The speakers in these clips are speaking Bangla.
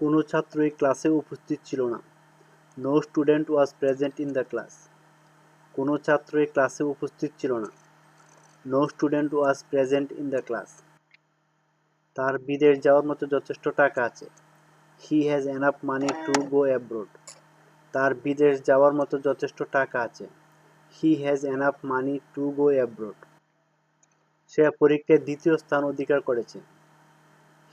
কোনো ছাত্রই ক্লাসে উপস্থিত ছিল না। No student was present in the class কোনো ছাত্রই ক্লাসে উপস্থিত ছিল না। No student was present in the class তার বিদেশ যাওয়ার মতো যথেষ্ট টাকা আছে। He has enough money to go abroad তার বিদেশ যাওয়ার মতো যথেষ্ট টাকা আছে। He has enough money to go abroad সে পরীক্ষায় দ্বিতীয় স্থান অধিকার করেছে।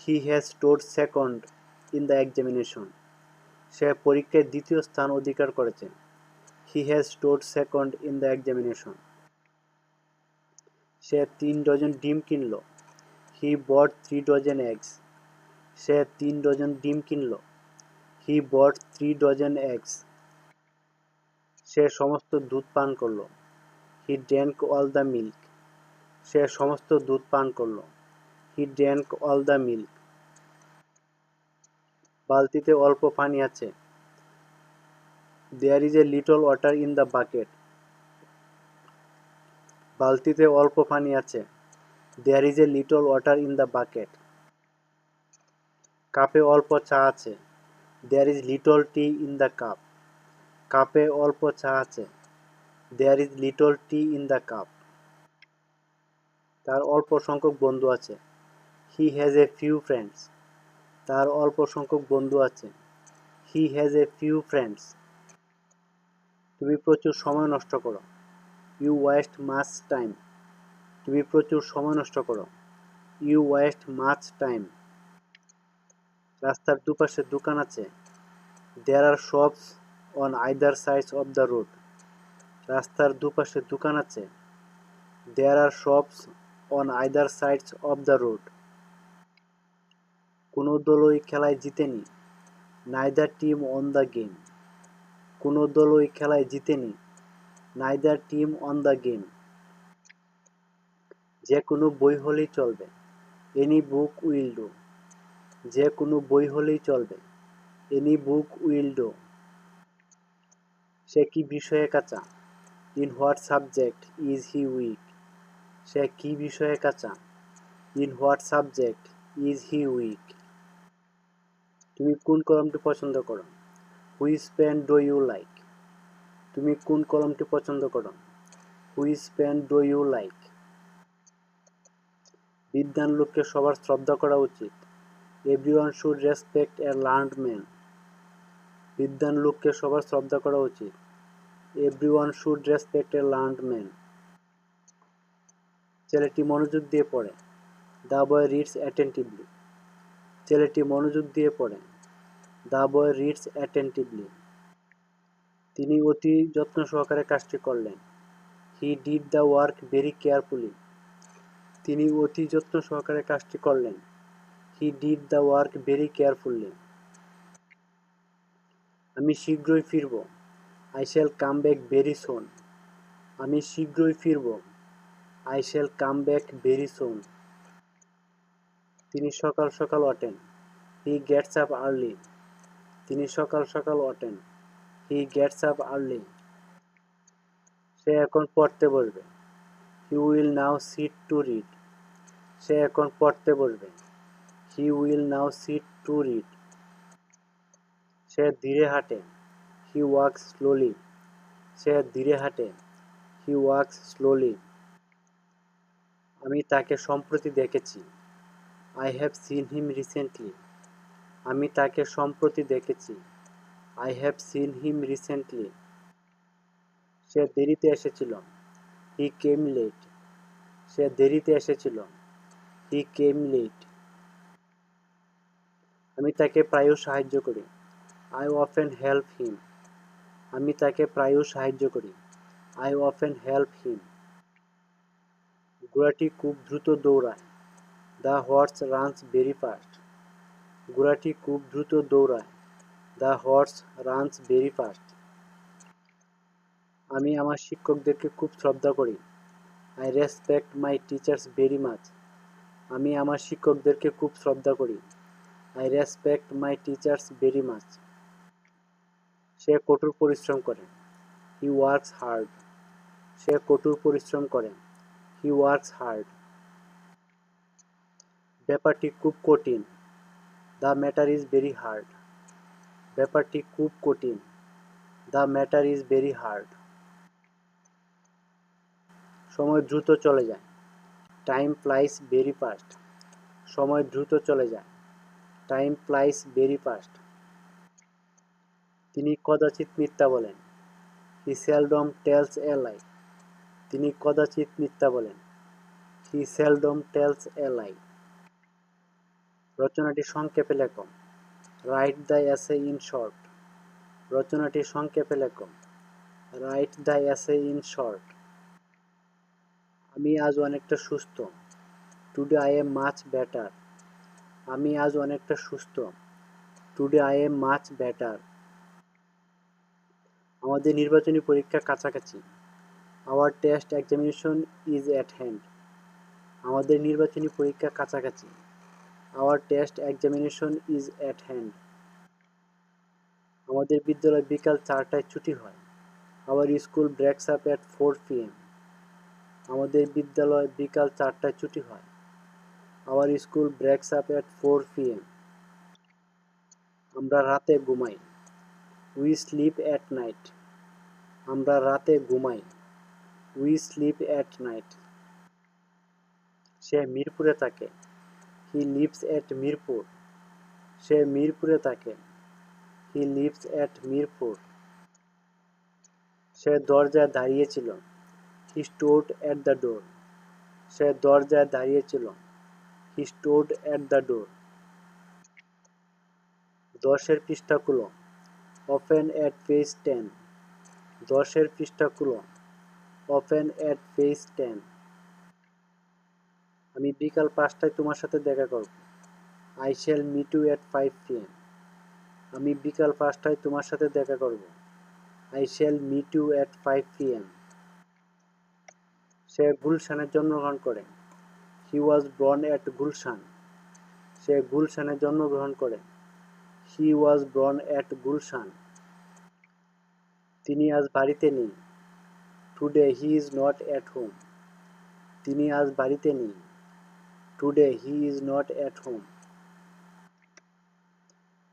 He has stood second in the examination সে পরীক্ষায় দ্বিতীয় স্থান অধিকার করেছে। He has stood second in the examination সে তিন ডজন ডিম কিনলো। He bought three dozen eggs সে তিন ডজন ডিম কিনলো। He bought three dozen eggs সে সমস্ত দুধ পান করল। He drank all the milk সে সমস্ত দুধ পান করল। He drank all the milk বালতিতে অল্প পানি আছে। There is a little water in the bucket বালতিতে অল্প পানি আছে। There is a little water in the bucket কাপে অল্প চা আছে। There is little tea in the cup কাপে অল্প চা আছে। There is little tea in the cup তার অল্প সংখ্যক বন্ধু আছে। He has a few friends তার অল্প সংখ্যক বন্ধু আছে। He has a few friends তুমি প্রচুর সময় নষ্ট করো। ইউ ওয়েস্ট মাচ টাইম তুমি প্রচুর সময় নষ্ট করো। ইউ ওয়েস্ট মাচ টাইম রাস্তার দুপাশে দোকান আছে। There are shops on either sides of the road রাস্তার দুপাশে দোকান আছে। There are shops on either sides of the road কোনো দলই খেলায় জিতেনি neither team won the game কোনো দলই খেলায় জিতেনি neither team won the game যে কোনো বই হলেই চলবে এনি বুক উইল ডু যে কোনো বই হলেই চলবে এনি বুক উইল ডু সে কি বিষয়ে কাঁচা? In what subject is he weak সে কি বিষয়ে কাঁচা? In what subject is he weak তুমি কোন কলমটি পছন্দ করো? Which pen do you like? তুমি কোন কলমটি পছন্দ করো? Which pen do you like? বিদ্যান লোককে সবার শ্রদ্ধা করা উচিত। Everyone should respect a learned man. বিদ্যান লোককে সবার শ্রদ্ধা করা উচিত। Everyone should respect a learned man. ছেলেটি মনোযোগ দিয়ে পড়ে। The boy reads attentively. ছেলেটি মনোযোগ দিয়ে পড়ে। The boy reads attentively. তিনি অতি যত্ন সহকারে কাজটি করলেন। He did the work very carefully. তিনি অতি যত্ন সহকারে কাজটি করলেন। He did the work very carefully. আমি শীঘ্রই ফিরব। I shall come back very soon. আমি শীঘ্রই ফিরব। I shall come back very soon. তিনি সকাল সকাল ওঠেন। He gets up early. তিনি সকাল সকাল ওঠেন। হি গেটস আপ আর্লি সে এখন পড়তে বসবে। He will now sit to read সে এখন পড়তে বসবে। He will now sit to read সে ধীরে হাঁটে। হি ওয়াক্স স্লোলি সে ধীরে হাঁটে। হি ওয়াক্স স্লোলি আমি তাকে সম্প্রতি দেখেছি। I have seen him recently আমি তাকে সম্প্রতি দেখেছি। I have seen him recently সে দেরিতে এসেছিল। হি কেম লেট সে দেরিতে এসেছিল। হি কেম লেট আমি তাকে প্রায় সাহায্য করি। আই অফেন হেল্প হিম আমি তাকে প্রায় সাহায্য করি। আই অফেন হেল্প হিম ঘোড়াটি খুব দ্রুত দৌড়ায়। The horse runs very fast ঘোড়াটি খুব দ্রুত দৌড়ায়। The horse runs very fast. আমি আমার শিক্ষকদেরকে খুব শ্রদ্ধা করি। I respect my teachers very much. আমি আমার শিক্ষকদেরকে খুব শ্রদ্ধা করি। I respect my teachers very much. সে কঠোর পরিশ্রম করে। He works hard. সে কঠোর পরিশ্রম করে। He works hard. ব্যাপারটি খুব কঠিন। The matter is very hard ব্যাপারটি খুব কঠিন। The matter is very hard সময় দ্রুত চলে যায়। টাইম ফ্লাইস ভেরি ফাস্ট সময় দ্রুত চলে যায়। টাইম ফ্লাইস ভেরি ফাস্ট তিনি কদাচিৎ মিথ্যা বলেন। হি সেলডম টেলস এ লাই তিনি কদাচিৎ মিথ্যা বলেন। হি সেলডম টেলস এ লাই রচনাটি সংক্ষেপে লেখো। Write the essay in short রচনাটি সংক্ষেপে লেখো। Write the essay in short আমি আজ অনেকটা সুস্থ। Today I am much better আমি আজ অনেকটা সুস্থ। Today I am much better আমাদের নির্বাচনী পরীক্ষা কাছাকাছি। Our test examination is at hand আমাদের নির্বাচনী পরীক্ষা কাছাকাছি। Our test examination is at hand আমাদের বিদ্যালয় বিকাল চারটায় ছুটি হয়। Our school breaks up at four PM আমাদের বিদ্যালয় বিকাল চারটায় ছুটি হয়। Our school breaks up at four PM আমরা রাতে ঘুমাই। উই স্লিপ অ্যাট নাইট আমরা রাতে ঘুমাই। উই স্লিপ অ্যাট নাইট সে মিরপুরে থাকে। হি লিভস অ্যাট মিরপুর সে মিরপুরে থাকে। হি লিভস অ্যাট মিরপুর সে দরজায় দাঁড়িয়েছিল। He stood at the door সে দরজায় দাঁড়িয়েছিল। He stood at the door দশের পৃষ্ঠা খুলো। ওপেন অ্যাট পেজ টেন দশের পৃষ্ঠা খুলো। ওপেন অ্যাট পেজ টেন আমি বিকাল পাঁচটায় তোমার সাথে দেখা করব। I shall meet you at five PM আমি বিকাল পাঁচটায় তোমার সাথে দেখা করব। I shall meet you at five PM সে গুলশানে জন্মগ্রহণ করে। He was born at Gulshan. সে গুলশানে জন্মগ্রহণ করে। He was born at Gulshan. তিনি আজ বাড়িতে নেই। Today he is not at home তিনি আজ বাড়িতে নেই। Today he is not at home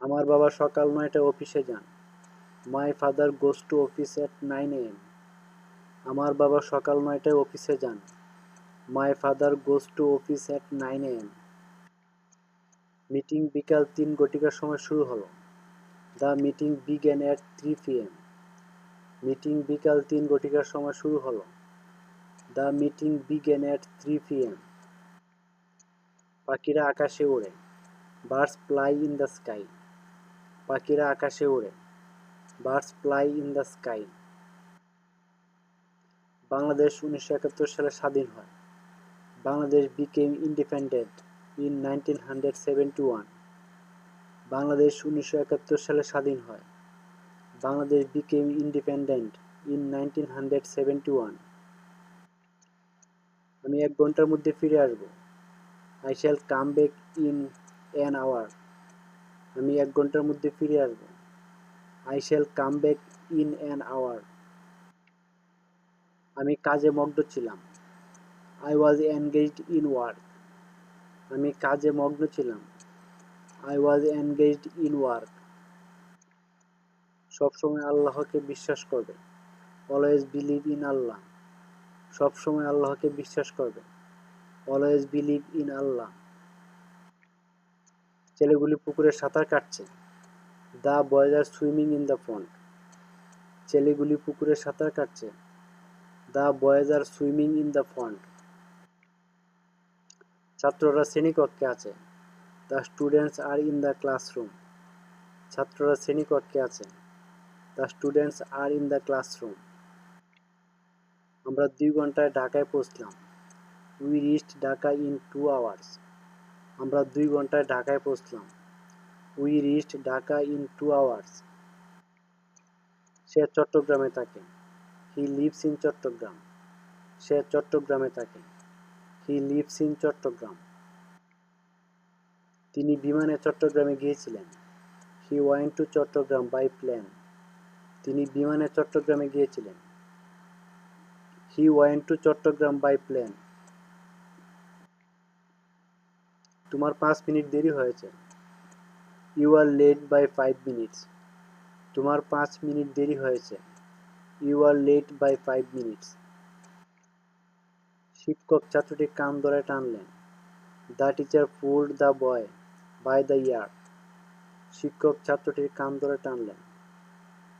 আমার বাবা সকাল নয়টায় অফিসে যান। My father goes to office at nine AM আমার বাবা সকাল নয়টায় অফিসে যান। My father goes to office at nine AM meeting বিকাল তিন ঘটিকার সময় শুরু হলো। The meeting began at three P M meeting বিকাল তিন ঘটিকার সময় শুরু হলো। The meeting began at three P M পাখিরা আকাশে ওড়ে। Birds fly in the sky. পাখিরা আকাশে ওড়ে। Birds fly in the sky. Bangladesh উনিশশো একাত্তর সালে স্বাধীন হয়। Bangladesh became independent in nineteen hundred seventy one Bangladesh উনিশশো একাত্তর সালে স্বাধীন হয়। Bangladesh became independent in nineteen hundred seventy one আমি এক ঘণ্টার মধ্যে ফিরে আসব। I shall come back in an hour আমি এক ঘণ্টার মধ্যে ফিরে আসব। I shall come back in an hour আমি কাজে মগ্ন ছিলাম। I was engaged in work আমি কাজে মগ্ন ছিলাম। I was engaged in work সবসময় আল্লাহকে বিশ্বাস করবে। অলওয়েজ বিলিভ ইন আল্লাহ সবসময় আল্লাহকে বিশ্বাস করবে। অলওয়েজ বিলিভ ইন আল্লাহ ছেলেগুলি পুকুরে সাঁতার কাটছে। The boys are swimming in the pond ছেলেগুলি পুকুরে সাঁতার কাটছে। The boys are swimming in the pond ছাত্ররা শ্রেণীকক্ষে আছে। The students are in the classroom. ছাত্ররা শ্রেণীকক্ষে আছে। The students are in the classroom. আমরা দুই ঘন্টায় ঢাকায় পৌঁছলাম। We reached Dhaka in two hours আমরা দুই ঘন্টায় ঢাকায় পৌঁছলাম। We reached Dhaka in two hours সে চট্টগ্রামে থাকে। He lives in Chittagong. সে চট্টগ্রামে থাকে। He lives in Chittagong. তিনি বিমানে চট্টগ্রামে গিয়েছিলেন। He went to Chittagong by plane তিনি বিমানে চট্টগ্রামে গিয়েছিলেন। He went to Chittagong by plane তোমার পাঁচ মিনিট দেরি হয়েছে। You are late by five minutes তোমার পাঁচ মিনিট দেরি হয়েছে। You are late by five minutes শিক্ষক ছাত্রটি কান ধরে টানলেন। The teacher pulled the boy by the ear শিক্ষক ছাত্রটির কান ধরে টানলেন।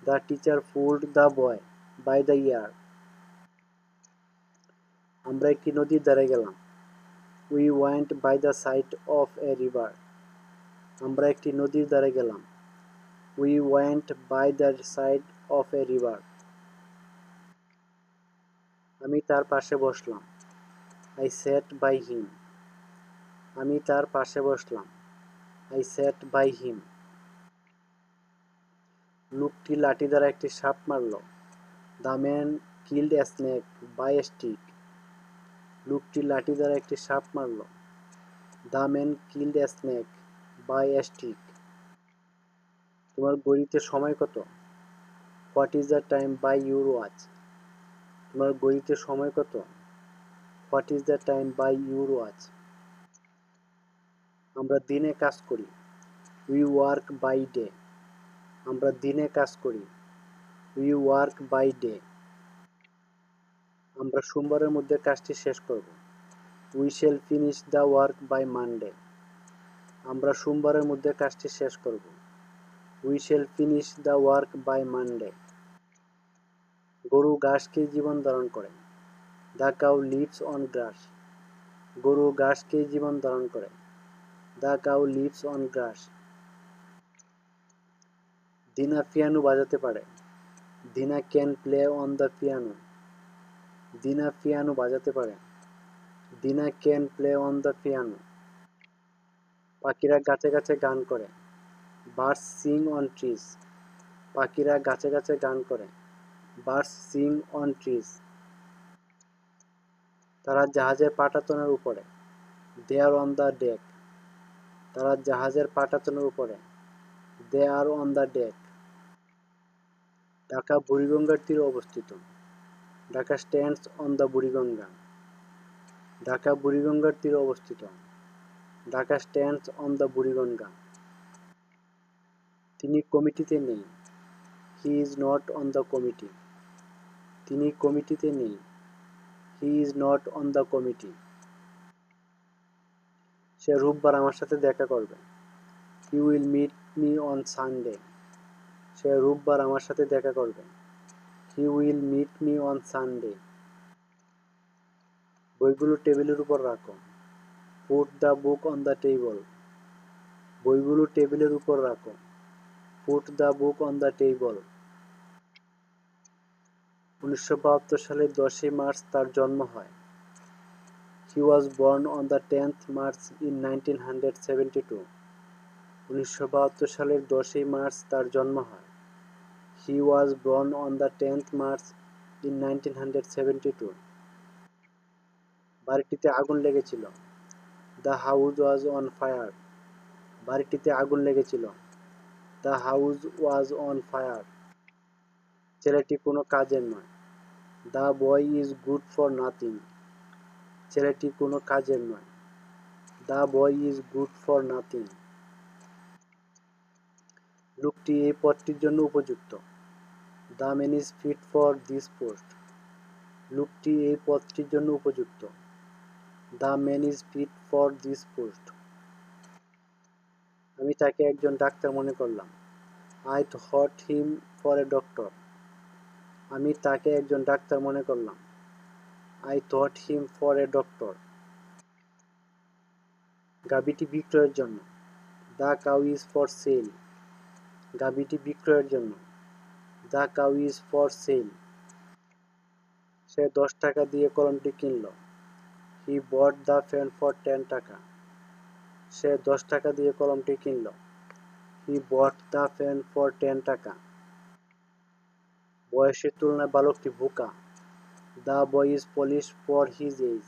The teacher pulled the boy by the ear আমরা একটি নদীর ধারে গেলাম। We went by the side of a river আমরা একটি নদীর ধারে গেলাম। We went by the side of a river আমি তার পাশে বসলাম। আই সেট বাই হিম আমি তার পাশে বসলাম। আই সেট বাই হিম লোকটি লাঠি দ্বারা একটি সাপ মারল। The man killed a snake by a stick লোকটি লাঠি দ্বারা একটি সাপ মারল। The man killed a snake, by a stick. তোমার গড়িতে সময় কত? What is the time by your watch? তোমার গড়িতে সময় কত? What is the time by your watch? আমরা দিনে কাজ করি। We work by day. আমরা দিনে কাজ করি। We work by day. আমরা সোমবারের মধ্যে কাজটি শেষ করব। We shall finish the work by Monday আমরা সোমবারের মধ্যে কাজটি শেষ করব। We shall finish the work by Monday গরু ঘাস খেয়ে জীবন ধারণ করে। The cow lives on grass গরু ঘাস খেয়ে জীবন ধারণ করে। The cow lives on grass Dina piano বাজাতে পারে। Dina can play on the piano Dina piano বাজাতে পারে। Dina can play on the piano. পাখিরা গাছে গাছে গান করে। Birds sing on trees. পাখিরা গাছে গাছে গান করে। Birds sing on trees. তারা জাহাজের পাটাতনের উপরে। They are on the deck. তারা জাহাজের পাটাতনের উপরে। They are on the deck. Dhaka বুড়িগঙ্গার তীরে অবস্থিত। Dhaka stands on the Buriganga. Dhaka বুড়িগঙ্গার তীরে অবস্থিত। Dhaka stands on the Buriganga. তিনি কমিটিতে নেই। He is not on the committee তিনি কমিটিতে নেই। He is not on the committee সে রোববার আমার সাথে দেখা করবে। He will meet me on Sunday সে রোববার আমার সাথে দেখা করবে। He will meet me on Sunday বইগুলো টেবিলের উপর রাখো। Put the book on the table বইগুলো টেবিলের উপর রাখো। Put the book on the table উনিশশো বাহাত্তর সালের দশই মার্চ তার জন্ম হয়। He was born on the tenth March in nineteen hundred seventy two উনিশশো বাহাত্তর সালের দশই মার্চ তার জন্ম হয়। On the tenth March in nineteen hundred seventy two বাড়িটিতে আগুন লেগেছিল। The house was on fire বাড়িটিতে আগুন লেগেছিল। The house was on fire ছেলেটি কোনো কাজের নয়। The boy is good for nothing ছেলেটি কোনো কাজের নয়। The boy is good for nothing লোকটি এই পদটির জন্য উপযুক্ত। The man is fit for this post. লোকটি এই পদটির জন্য উপযুক্ত। The man is fit for this post. আমি তাকে একজন ডাক্তার মনে করলাম। I thought him for a doctor. আমি তাকে একজন ডাক্তার মনে করলাম। I thought him for a doctor. গাবিটি বিক্রয়ের জন্য। The cow is for sale. গাবিটি বিক্রয়ের জন্য। The cow is for sale সে দশ টাকা দিয়ে কলমটি কিনল। He bought the fan for ten taka. সে দশ টাকা দিয়ে কলমটি কিনল। He bought the fan for ten taka. বয়সের তুলনায় বালকটি বোকা। The boy is foolish for his age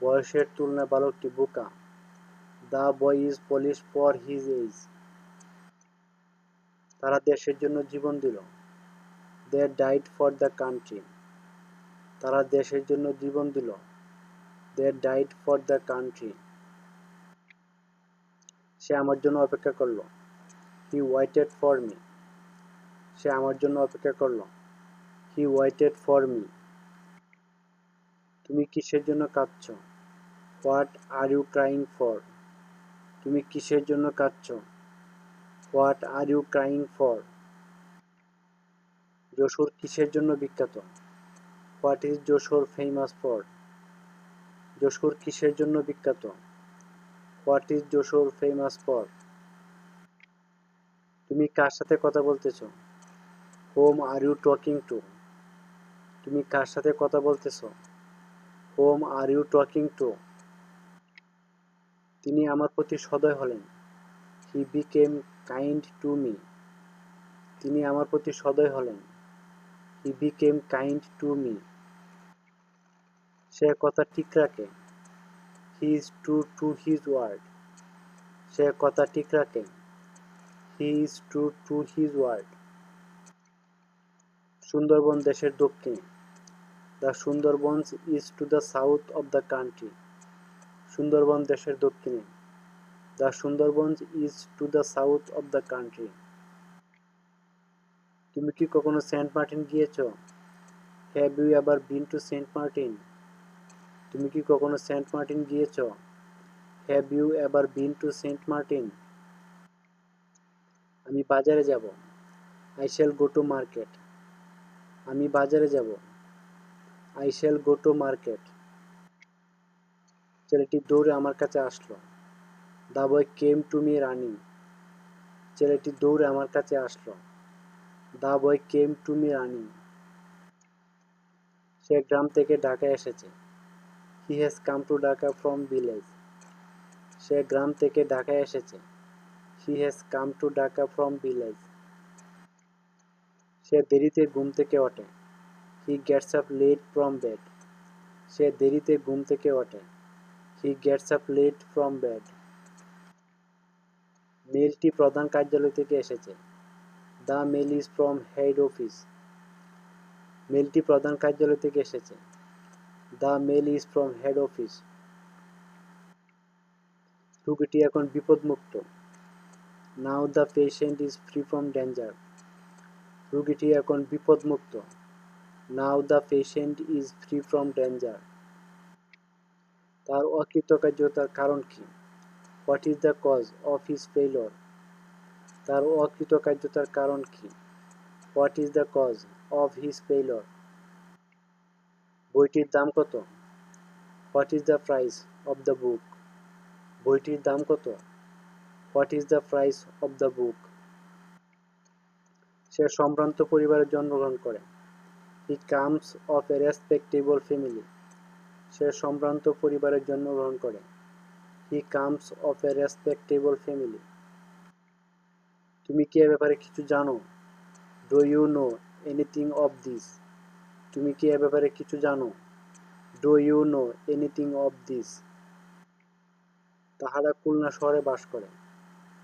বয়সের তুলনায় বালকটি বোকা। The boy is foolish for his age তারা দেশের জন্য জীবন দিল। They died for the country তারা দেশের জন্য জীবন দিল। They died for the country সে আমার জন্য অপেক্ষা করল। হি ওয়াইটেড ফর মি সে আমার জন্য অপেক্ষা করল। হি ওয়াইটেড ফর মি তুমি কিসের জন্য কাঁদছ? What are you crying for তুমি কিসের জন্য কাঁদছ? What are you crying for Jessore কিসের জন্য বিখ্যাত? What is Jessore famous for Jessore কিসের জন্য বিখ্যাত? What is Jessore famous for তুমি কার সাথে কথা বলতেছো? Whom are you talking to তুমি কার সাথে কথা বলতেছো? Whom are you talking to তিনি আমার প্রতি সদয় হলেন। He became kind to me তিনি আমার প্রতি সদয় হলেন। He became kind to me সে কথা ঠিক রাখে। He is true to his word সে কথা ঠিক রাখে। He is true to his word Sundarban দেশের দক্ষিণে। The Sundarban is to the south of the country Sundarban দেশের দক্ষিণে। The Sundarbans is to the south of the country. তুমি কি কখনো সেন্ট মার্টিন গিয়েছো? Have you ever been to Saint Martin. তুমি কি কখনো সেন্ট মার্টিন গিয়েছো? Have you ever been to Saint Martin. আমি বাজারে যাব। I shall go to market আমি বাজারে যাব। I shall go to market ছেলেটি দৌড়ে আমার কাছে আসলো। The boy came to me running ছেলেটি দৌড়ে আমার কাছে আসলো। The boy came to me running সে গ্রাম থেকে ঢাকায় এসেছে। He has come to Dhaka from village সে গ্রাম থেকে ঢাকায় এসেছে। He has come to Dhaka from village সে দেরিতে ঘুম থেকে ওঠে। He gets up late from bed সে দেরিতে ঘুম থেকে ওঠে। He gets up late from bed মেলটি প্রধান কার্যালয় থেকে এসেছে। The mail is from head office. মেলটি প্রধান কার্যালয় থেকে এসেছে। The mail is from head office. রোগীটি এখন বিপদমুক্ত। Now the patient is free from danger. রোগীটি এখন বিপদমুক্ত। Now the patient is free from danger. তার অকৃতকার্যতার কারণ কি? What is the cause of his failure তার অকৃতকার্যতার কারণ কি? What is the cause of his failure বইটির দাম কত? What is the price of the book বইটির দাম কত? What is the price of the book সে সম্ভ্রান্ত পরিবারে জন্মগ্রহণ করে। He comes of a respectable family সে সম্ভ্রান্ত পরিবারের জন্মগ্রহণ করে। He comes of a respectable family তুমি কি এ ব্যাপারে কিছু জানো? Do you know anything of this তুমি কি এ ব্যাপারে কিছু জানো? Do you know anything of this তাহারা খুলনা শহরে বাস করে।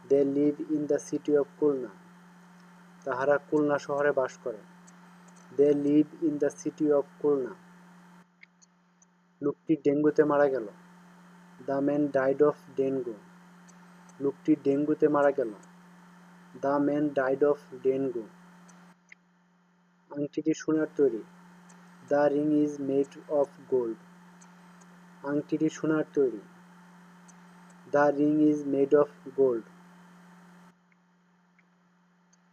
They live in the city of Khulna তাহারা খুলনা শহরে বাস করে। They live in the city of Khulna লোকটি ডেঙ্গুতে মারা গেল। The man died of dengue লোকটি ডেঙ্গুতে মারা গেল। The man died of dengue আংটিটি সোনার তৈরি। The ring is made of gold আংটিটি সোনার তৈরি। The ring is made of gold